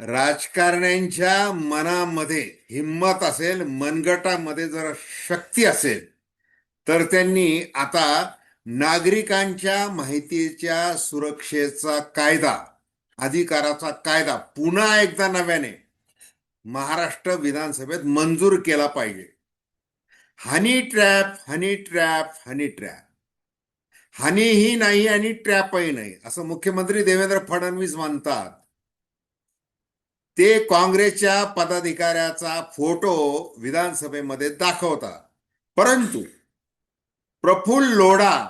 राजकारण्यांच्या मनामध्ये हिंमत असेल मनगटामध्ये जर शक्ती असेल तर त्यांनी आता नागरिकांच्या माहितीच्या सुरक्षेचा कायदा अधिकाराचा कायदा पुन्हा एकदा नव्याने महाराष्ट्र विधानसभेत मंजूर केला पाहिजे. Honey trap honey trap honey trap. हनीही नाही आणि ट्रॅपही नाही असं मुख्यमंत्री देवेंद्र फडणवीस म्हणतात. ते काँग्रेसच्या पदाधिकाऱ्याचा फोटो विधानसभेमध्ये दाखवतात परंतु प्रफुल्ल लोढा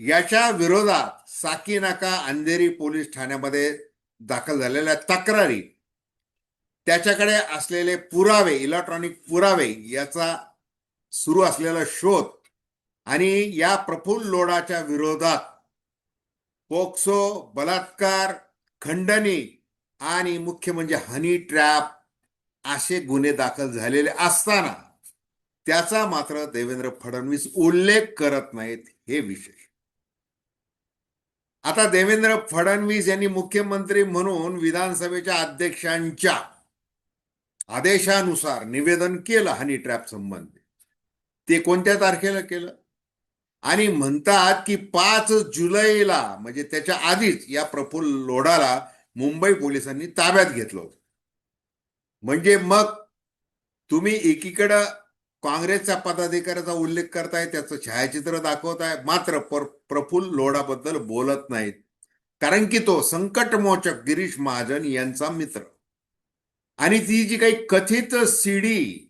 याच्या विरोधात साकीनाका अंधेरी पोलीस ठाण्यामध्ये दाखल झालेल्या तक्रारी त्याच्याकडे असलेले पुरावे इलेक्ट्रॉनिक पुरावे याचा सुरू असलेला शोध आणि या प्रफुल्ल लोढाच्या विरोधात पोक्सो बलात्कार खंडणी आणि मुख्य म्हणजे हनी ट्रॅप असे गुन्हे दाखल झालेले असताना त्याचा मात्र देवेंद्र फडणवीस उल्लेख करत नाहीत हे विशेष. आता देवेंद्र फडणवीस यांनी मुख्यमंत्री म्हणून विधानसभेच्या अध्यक्षांच्या आदेशानुसार निवेदन केलं हनी ट्रॅप संबंधी. ते कोणत्या तारखेला केलं? आणि म्हणतात की पाच जुलैला म्हणजे त्याच्या आधीच या प्रफुल्ल लोढाला मुंबई पोलिसांनी ताब्यात घेतलं होतं. म्हणजे मग तुम्ही एकीकडं काँग्रेसच्या पदाधिकाऱ्याचा उल्लेख करताय त्याचं छायाचित्र दाखवताय मात्र पर प्रफुल्ल लोढाबद्दल बोलत नाहीत. कारण की तो संकटमोचक गिरीश महाजन यांचा मित्र. आणि ती जी काही कथित सीडी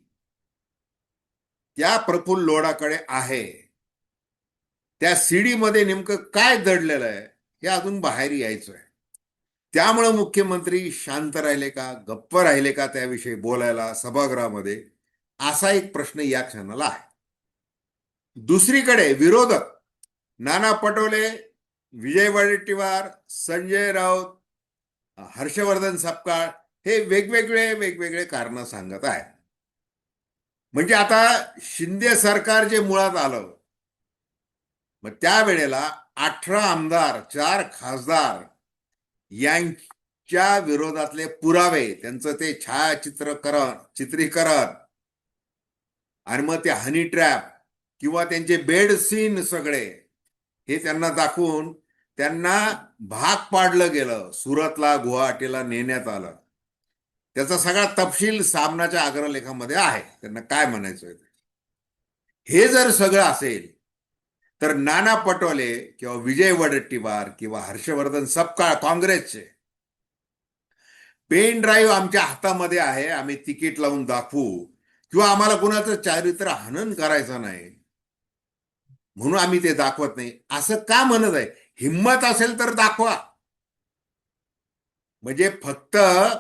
त्या प्रफुल्ल लोढाकडे आहे त्या सीडीमध्ये नेमकं काय दडलेलं आहे हे अजून बाहेर यायचं आहे त्यामुळं मुख्यमंत्री शांत राहिले का गप्प राहिले का त्याविषयी बोलायला सभागृहामध्ये? असा एक प्रश्न या क्षणाला आहे. दुसरीकडे विरोधक नाना पटोले विजय वडेट्टीवार संजय राऊत हर्षवर्धन सपकाळ हे वेगवेगळे वेगवेगळे कारण सांगत आहेत. म्हणजे आता शिंदे सरकार जे मुळात आलं मग त्यावेळेला अठरा आमदार चार खासदार यांच्या विरोधातले पुरावे त्यांचं ते छायाचित्रकरण चित्रीकरण आणि मग ते हनी ट्रॅप किंवा त्यांचे बेड सीन सगळे हे त्यांना दाखवून त्यांना भाग पाडलं गेलं सुरतला गुवाहाटीला नेण्यात आलं. त्याचा सगळा तपशील सामनाच्या अग्रलेखामध्ये आहे. त्यांना काय म्हणायचं हे जर सगळं असेल तर नाना पटोले किंवा विजय वडट्टीवार किंवा हर्षवर्धन सपकाळ काँग्रेसचे. पेन ड्राईव्ह आमच्या हातामध्ये आहे आम्ही तिकीट लावून दाखवू. किंवा आम्हाला कुणाचं चारित्र हनन करायचं नाही. म्हणून आम्ही ते दाखवत नाही. असं का म्हणत आहे? हिंमत असेल तर दाखवा. म्हणजे फक्त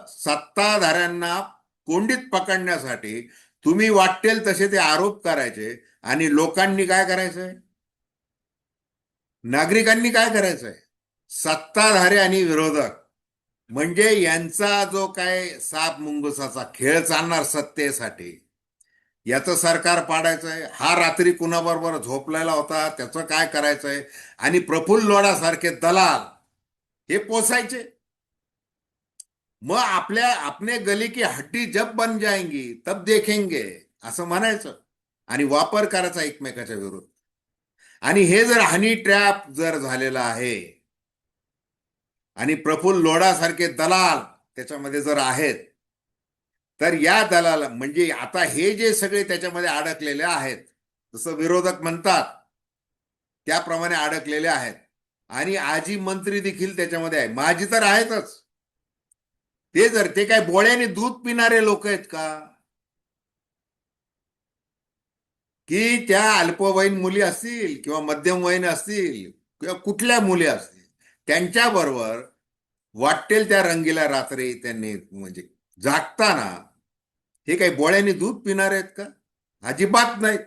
सत्ताधाऱ्यांना कोंडीत पकडण्यासाठी तुम्ही वाटेल तसे ते आरोप करायचे आणि लोकांनी काय करायचंय? नागरिकांनी काय करायचंय? सत्ताधारी आणि विरोधक. म्हणजे यांचा जो काय साप मुंगसाचा खेळ चालणार सत्तेसाठी याचं सरकार पाडायचंय. हा रात्री कुणाबरोबर झोपलेला होता त्याचं काय करायचंय? आणि प्रफुल्ल लोढासारखे दलाल हे पोसायचे. मग आपल्या आपने गली की हड्डी जब बन जाएंगी तब देखेंगे असं म्हणायचं. आणि वापर करायचा एकमेकाच्या विरुद्ध. आणि हे जर हनी ट्रॅप जर झालेलं आहे आणि प्रफुल्ल लोढासारखे दलाल त्याच्यामध्ये जर आहेत तर या दलाल म्हणजे आता हे जे सगळे त्याच्यामध्ये अडकलेले आहेत जसं विरोधक म्हणतात त्याप्रमाणे अडकलेले आहेत. आणि आजी मंत्री देखील त्याच्यामध्ये आहे. माझी तर आहेतच. ते जर ते काय बोळ्याने दूध पिणारे लोक आहेत का? की त्या अल्पवयीन मुली असतील किंवा मध्यमवयीन असतील किंवा कुठल्या मुली असतील त्यांच्याबरोबर वाटेल त्या रंगीला रात्री त्यांनी म्हणजे जागताना हे काही बोळ्याने दूध पिणार आहेत का? अजिबात नाहीत.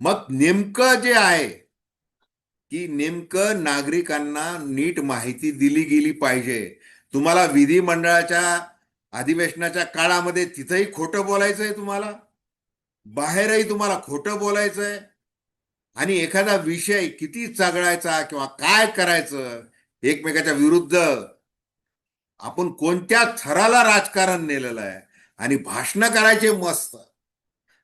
मग नेमकं जे आहे की नेमकं नागरिकांना नीट माहिती दिली गेली पाहिजे. तुम्हाला विधिमंडळाच्या अधिवेशनाच्या काळामध्ये तिथंही खोटं बोलायचंय तुम्हाला? बाहेरही तुम्हाला खोटं बोलायचंय? आणि एखादा विषय किती चागळायचा किंवा काय करायचं? एकमेकाच्या विरुद्ध. आपण कोणत्या थराला राजकारण नेलेलं आहे? आणि भाषणं करायचे मस्त.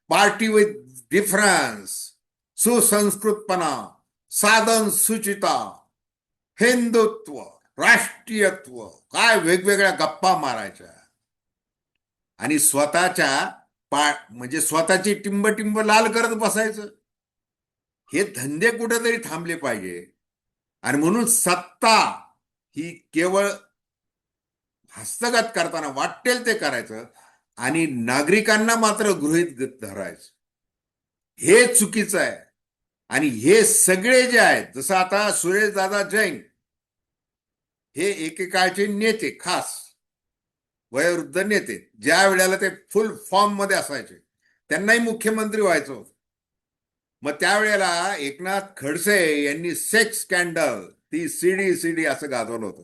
पार्टी विथ डिफरन्स सुसंस्कृतपणा. साधन सुचिता. हिंदुत्व. राष्ट्रीयत्व. काय वेगवेगळ्या गप्पा मारायच्या. आणि स्वतःच्या पा म्हणजे स्वतःची टिंब टिंब लाल करत बसायचं. हे धंदे कुठेतरी थांबले पाहिजे. आणि म्हणून सत्ता ही केवळ हस्तगत करताना वाटेल ते करायचं आणि नागरिकांना मात्र गृहित धरायचं. हे चुकीचं आहे. आणि हे सगळे जे आहेत जसं आता सुरेश दादा जैन हे एकेकाळचे नेते खास. वयोवृद्ध नेते ज्या वेळेला ते फुल फॉर्ममध्ये असायचे त्यांनाही मुख्यमंत्री व्हायचं होतं. मग त्यावेळेला एकनाथ खडसे यांनी सेक्स स्कॅन्डल ती सीडी सीडी असं गाजवलं होतं.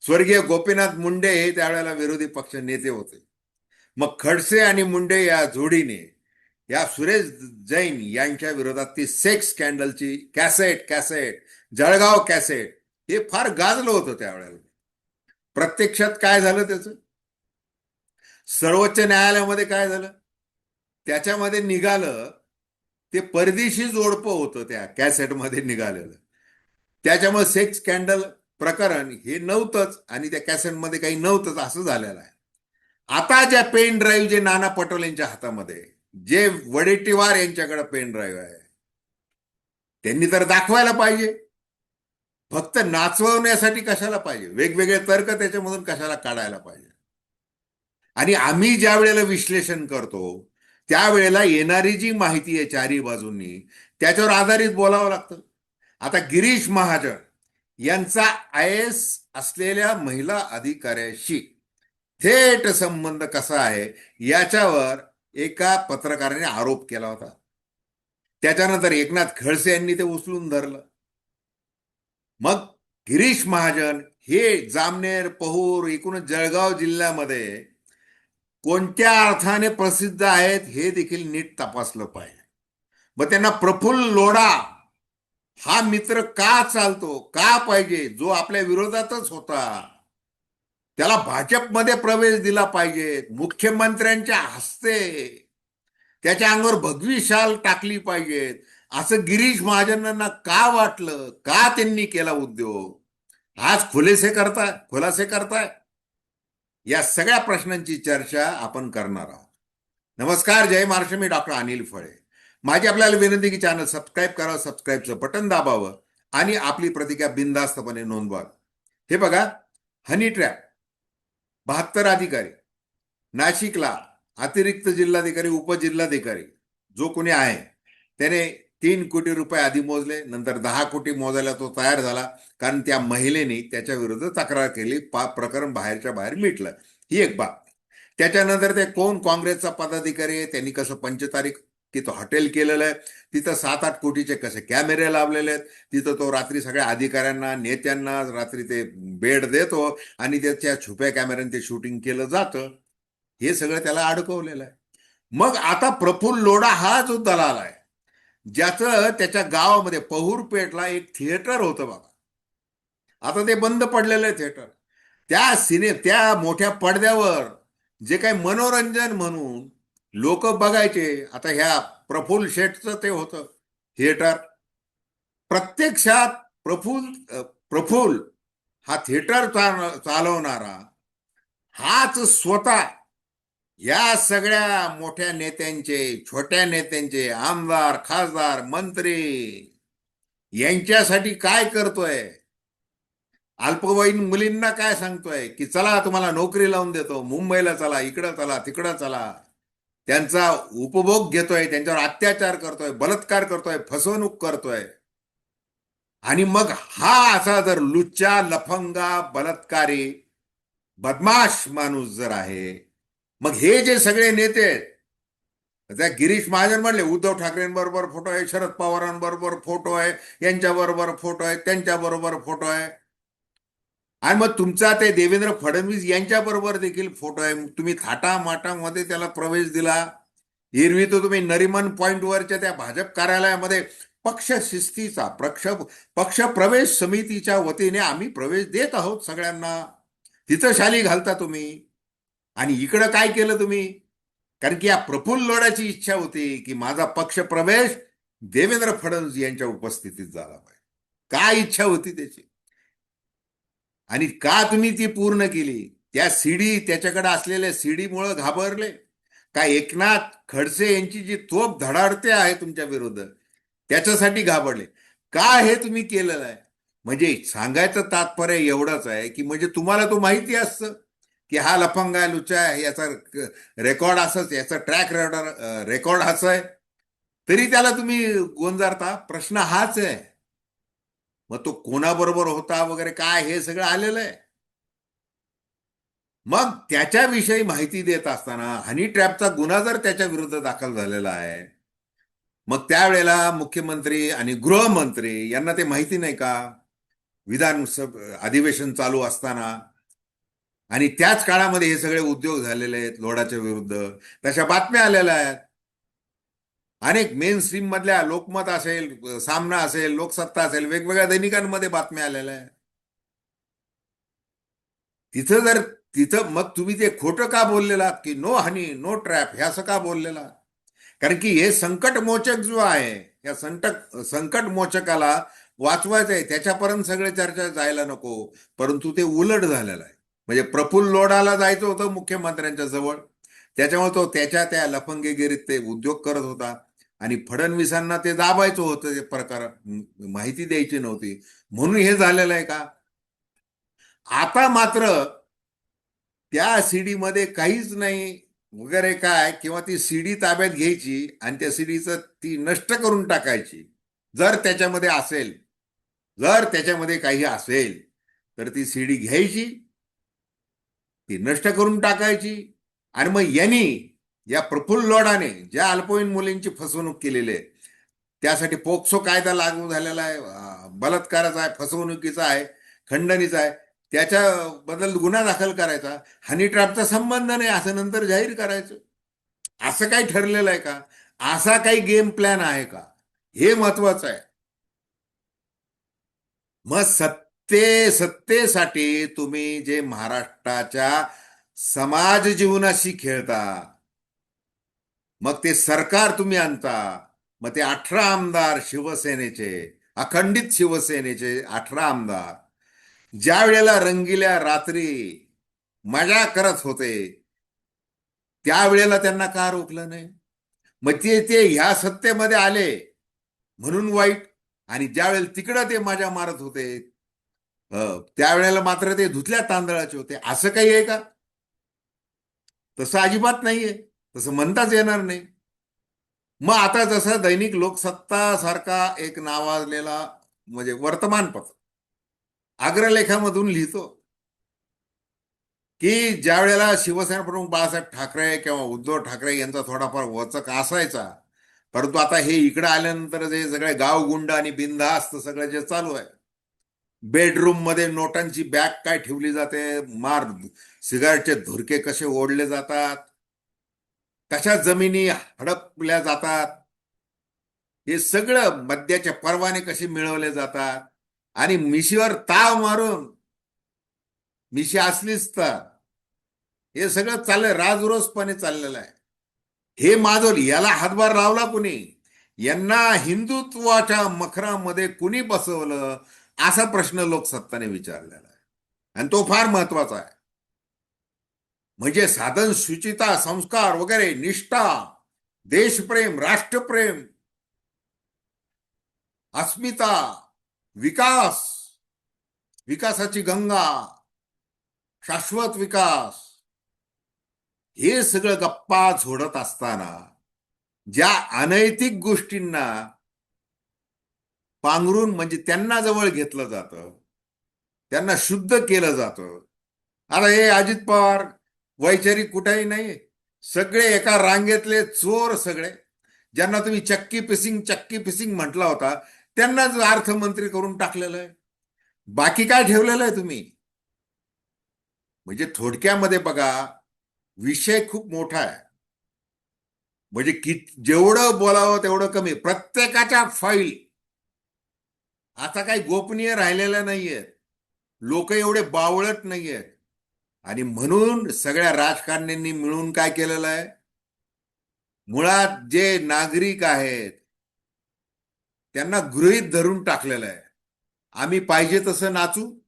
स्वर्गीय गोपीनाथ मुंडे हे त्यावेळेला विरोधी पक्ष नेते होते. मग खडसे आणि मुंडे या जोडीने या सुरेश जैन यांच्या विरोधात ती सेक्स स्कॅन्डलची कॅसेट कॅसेट जळगाव कॅसेट हे फार गाजलं होतं त्यावेळेला प्रत्यक्षात काय झालं त्याचं? सर्वोच्च न्यायालयामध्ये काय झालं? त्याच्यामध्ये निघालं ते परदेशी जोडपं होतं त्या कॅसेटमध्ये निघालेलं. त्याच्यामुळे सेक्स स्कॅन्डल प्रकरण हे नव्हतंच आणि त्या कॅसेटमध्ये काही नव्हतंच असं झालेलं आहे. आता ज्या पेन ड्राईव्ह जे नाना पटोल यांच्या हातामध्ये जे वडेट्टीवार यांच्याकडे पेन ड्राईव्ह आहे त्यांनी तर दाखवायला पाहिजे. फक्त नाचवण्यासाठी कशाला पाहिजे? वेगवेगळे तर्क त्याच्यामधून कशाला काढायला पाहिजे? आणि आम्ही ज्या वेळेला विश्लेषण करतो त्यावेळेला येणारी जी माहिती आहे चारही बाजूंनी त्याच्यावर आधारित बोलावं लागतं. आता गिरीश महाजन यांचा आय एस असलेल्या महिला अधिकाऱ्याशी थेट संबंध कसा आहे याच्यावर एका पत्रकाराने आरोप केला होता. त्याच्यानंतर एकनाथ खडसे यांनी ते उचलून धरलं. मग गिरीश महाजन हे जामनेर पहूर एकूणच जळगाव जिल्ह्यामध्ये कोणत्या अर्थाने प्रसिद्ध आहेत हे देखील नीट तपासलं पाहिजे. मग त्यांना प्रफुल्ल लोढा हा मित्र का चालतो का पाहिजे जो आपल्या विरोधातच होता त्याला भाजपमध्ये प्रवेश दिला पाहिजे मुख्यमंत्र्यांच्या हस्ते त्याच्या अंगावर भगवी शाल टाकली पाहिजेत असं गिरीश महाजनांना का वाटलं का त्यांनी केला उद्योग? आज खुलेसे करताय खुलासे करताय. या सगळ्या प्रश्नांची चर्चा आपण करणार आहोत. नमस्कार जय महाराष्ट्र मी डॉक्टर अनिल फळे. माझी आपल्याला विनंती की चॅनल सबस्क्राईब करावं सबस्क्राईबचं बटन दाबावं आणि आपली प्रतिक्रिया बिनधास्तपणे नोंदवावी. हे बघा हनी ट्रॅप बहात्तर अधिकारी नाशिकला अतिरिक्त जिल्हाधिकारी उपजिल्हाधिकारी जो कोणी आहे त्याने तीन कोटी रुपये आधी मोजले नंतर दहा कोटी मोजायला तो तयार झाला. कारण त्या महिलेने त्याच्या विरुद्ध तक्रार केली पा प्रकरण बाहेरच्या बाहेर मिटलं. ही एक बाब. त्याच्यानंतर ते कोण काँग्रेसचा पदाधिकारी आहे त्यांनी कसं पंचतारीख तिथं हॉटेल केलेलं आहे तिथं सात आठ कोटीचे कसे कॅमेरे लावलेले आहेत तिथं तो रात्री सगळ्या अधिकाऱ्यांना नेत्यांना रात्री ते बेड देतो आणि त्याच्या छुप्या कॅमेऱ्याने ते शूटिंग केलं जातं. हे सगळं त्याला अडकवलेलं आहे. मग आता प्रफुल्ल लोढा हा जो दलाल आहे. ज्याचं त्याच्या गावामध्ये पहूरपेठला एक थिएटर होतं बाबा. आता ते बंद पडलेलं आहे थिएटर. त्या सिने त्या मोठ्या पडद्यावर जे काही मनोरंजन म्हणून लोक बघायचे आता ह्या प्रफुल्ल शेठचं ते होतं थिएटर. प्रत्यक्षात प्रफुल्ल प्रफुल्ल हा थिएटर चालवणारा हाच स्वतः या सगळ्या मोठ्या नेत्यांचे छोट्या नेत्यांचे आमदार खासदार मंत्री यांच्यासाठी काय करतोय? अल्पवयीन मुलींना काय सांगतोय? की चला तुम्हाला नोकरी लावून देतो. मुंबईला चला इकडं चला तिकडं चला. त्यांचा उपभोग घेतोय त्यांच्यावर अत्याचार करतोय बलात्कार करतोय फसवणूक करतोय. आणि मग हा असा जर लुच्चा लफंगा बलात्कारी बदमाश माणूस जर आहे मग हे जे सगळे नेते आहेत त्या गिरीश महाजन म्हणले उद्धव ठाकरेंबरोबर फोटो आहे शरद पवारांबरोबर फोटो आहे यांच्याबरोबर फोटो आहे त्यांच्याबरोबर फोटो आहे. आणि मग तुमचा ते देवेंद्र फडणवीस यांच्याबरोबर देखील फोटो आहे. तुम्ही थाटा माटामध्ये त्याला प्रवेश दिला. एरवी तो तुम्ही नरिमन पॉइंटवरच्या त्या भाजप कार्यालयामध्ये पक्ष शिस्तीचा पक्ष पक्ष प्रवेश समितीच्या वतीने आम्ही प्रवेश देत आहोत सगळ्यांना. तिथं शाली घालता तुम्ही. आणि इकडं काय केलं तुम्ही? कारण की या प्रफुल्ल लोढाची इच्छा होती की माझा पक्ष प्रवेश देवेंद्र फडणवीस यांच्या उपस्थितीत झाला पाहिजे. काय इच्छा होती त्याची? आणि का तुम्ही ती पूर्ण केली? त्या सीडी त्याच्याकडे असलेल्या सीडीमुळे घाबरले? का एकनाथ खडसे यांची जी तोप धडाडते आहे तुमच्या विरुद्ध त्याच्यासाठी घाबरले? का हे तुम्ही केलेलं आहे? म्हणजे सांगायचं तात्पर्य एवढंच आहे की म्हणजे तुम्हाला तो माहिती असतं. की हा लफंगा लुचा आहे याचा रेकॉर्ड असंच याचा ट्रॅक रेकॉर्ड असं आहे. तरी त्याला तुम्ही गोंजारता. प्रश्न हाच आहे. मग तो कोणाबरोबर होता वगैरे काय हे सगळं आलेलं आहे. मग त्याच्याविषयी माहिती देत असताना हनी ट्रॅपचा गुन्हा जर त्याच्या विरुद्ध दाखल झालेला आहे मग त्यावेळेला मुख्यमंत्री आणि गृहमंत्री यांना ते माहिती नाही का? विधानसभ अधिवेशन चालू असताना आणि त्याच काळामध्ये हे सगळे उद्योग झालेले आहेत लोडाच्या विरुद्ध. तशा बातम्या आलेल्या आहेत. अनेक मेन स्ट्रीम मधल्या लोकमत असेल सामना असेल लोकसत्ता असेल वेगवेगळ्या दैनिकांमध्ये बातम्या आलेल्या आहेत. तिथं जर तिथं मग तुम्ही ते खोटं का बोललेला की नो हनी नो ट्रॅप हे असं का बोललेला कारण की हे संकट मोचक जो आहे या संकट संकट मोचकाला वाचवायचं आहे त्याच्यापर्यंत सगळे चर्चा जायला नको. परंतु ते उलट झालेलं आहे. म्हणजे प्रफुल्ल लोढाला जायचं होतं मुख्यमंत्र्यांच्या जवळ. त्याच्यामुळे तो त्याच्या त्या लफंगेगिरीत ते उद्योग करत होता. आणि फडणवीसांना ते दाबायचं होतं ते प्रकार माहिती द्यायची नव्हती. म्हणून हे झालेलं आहे का? आता मात्र त्या सीडीमध्ये काहीच नाही वगैरे काय किंवा ती सीडी ताब्यात घ्यायची आणि त्या सीडीचं ती नष्ट करून टाकायची. जर त्याच्यामध्ये असेल जर त्याच्यामध्ये काही असेल तर ती सीडी घ्यायची. ती नष्ट करून टाकायची. आणि मग यांनी या प्रफुल्ल लोडाने ज्या अल्पवयीन मुलींची फसवणूक केलेली आहे त्यासाठी पोक्सो कायदा लागू झालेला आहे बलात्काराचा आहे फसवणुकीचा आहे खंडणीचा आहे त्याच्याबद्दल गुन्हा दाखल करायचा. हनी ट्रॅपचा संबंध नाही असं नंतर जाहीर करायचं. असं काही ठरलेलं आहे का? असा काही गेम प्लॅन आहे का? हे महत्वाचं आहे. मग सत्ते ते सत्तेसाठी तुम्ही जे महाराष्ट्राच्या समाज जीवनाशी खेळता मग ते सरकार तुम्ही आणता. मग ते अठरा आमदार शिवसेनेचे अखंडित शिवसेनेचे अठरा आमदार ज्या वेळेला रंगिल्या रात्री मजा करत होते त्यावेळेला त्यांना का रोखलं नाही? मग ते ते ह्या सत्तेमध्ये आले म्हणून वाईट आणि ज्यावेळेला तिकडं ते मजा मारत होते त्यावेळेला मात्र ते धुतल्या तांदळाचे होते. असं काही आहे का? तसं अजिबात नाहीये. तसं म्हणताच येणार नाही. मग आता जसं दैनिक लोकसत्ता सारखा एक नावाजलेला म्हणजे वर्तमानपत्र अग्रलेखामधून लिहितो. की ज्या वेळेला शिवसेना प्रमुख बाळासाहेब ठाकरे किंवा उद्धव ठाकरे यांचा थोडाफार वचक असायचा परंतु आता हे इकडे आल्यानंतर जे सगळे गावगुंड आणि बिनधास्त सगळं जे चालू आहे बेडरूममध्ये नोटांची बॅग काय ठेवली जाते? मार सिगारेटचे धुरके कसे ओढले जातात? कशा जमिनी हडपल्या जातात? हे सगळं मद्याचे परवाने कसे मिळवले जातात? आणि मिशीवर ताव मारून मिशी असलीच तर हे सगळं चाललंय राजरोसपणे चाललेलं आहे. हे माजोल याला हातभार लावला कुणी? यांना हिंदुत्वाच्या मखरामध्ये कुणी बसवलं? असा प्रश्न लोकसत्ताने विचारलेला आहे. आणि तो फार महत्त्वाचा आहे. म्हणजे साधन शुचिता संस्कार वगैरे निष्ठा देशप्रेम राष्ट्रप्रेम अस्मिता विकास विकासाची गंगा शाश्वत विकास हे सगळं गप्पा झोडत असताना ज्या अनैतिक गोष्टींना पांघरून म्हणजे त्यांना जवळ घेतलं जातं. त्यांना शुद्ध केलं जातं. आता हे अजित पवार वैचारिक कुठेही नाही. सगळे एका रांगेतले चोर सगळे. ज्यांना तुम्ही चक्की पिसिंग चक्की पिसिंग म्हटला होता त्यांनाच अर्थमंत्री करून टाकलेलं आहे. बाकी काय ठेवलेलं आहे तुम्ही? म्हणजे थोडक्यामध्ये बघा विषय खूप मोठा आहे. म्हणजे कि जेवढं बोलावं तेवढं कमी. प्रत्येकाच्या फाईल आता काही गोपनीय राहिलेल्या नाहीयेत. लोक एवढे बावळत नाहीयेत. आणि म्हणून सगळ्या राजकारण्यांनी मिळून काय केलेलं आहे? मुळात जे नागरिक आहेत त्यांना गृहीत धरून टाकलेलं आहे. आम्ही पाहिजे तसं नाचू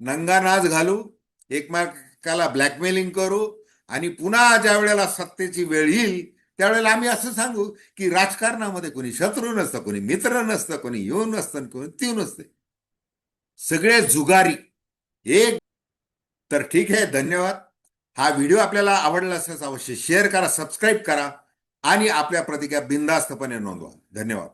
नंगा नाच घालू एकमेकाला ब्लॅकमेलिंग करू आणि पुन्हा ज्या वेळेला सत्तेची वेळ येईल त्यावेळेला आम्ही असं सांगू की राजकारणामध्ये कोणी शत्रू नसतं कोणी मित्र नसतं कोणी येऊ नसतं कोणी तीव नसते. सगळे जुगारी. एक. तर ठीक आहे धन्यवाद. हा व्हिडिओ आपल्याला आवडला असेल अवश्य शेअर करा सबस्क्राईब करा आणि आपल्या प्रतिक्रिया बिनधास्तपणे नोंदवा. धन्यवाद.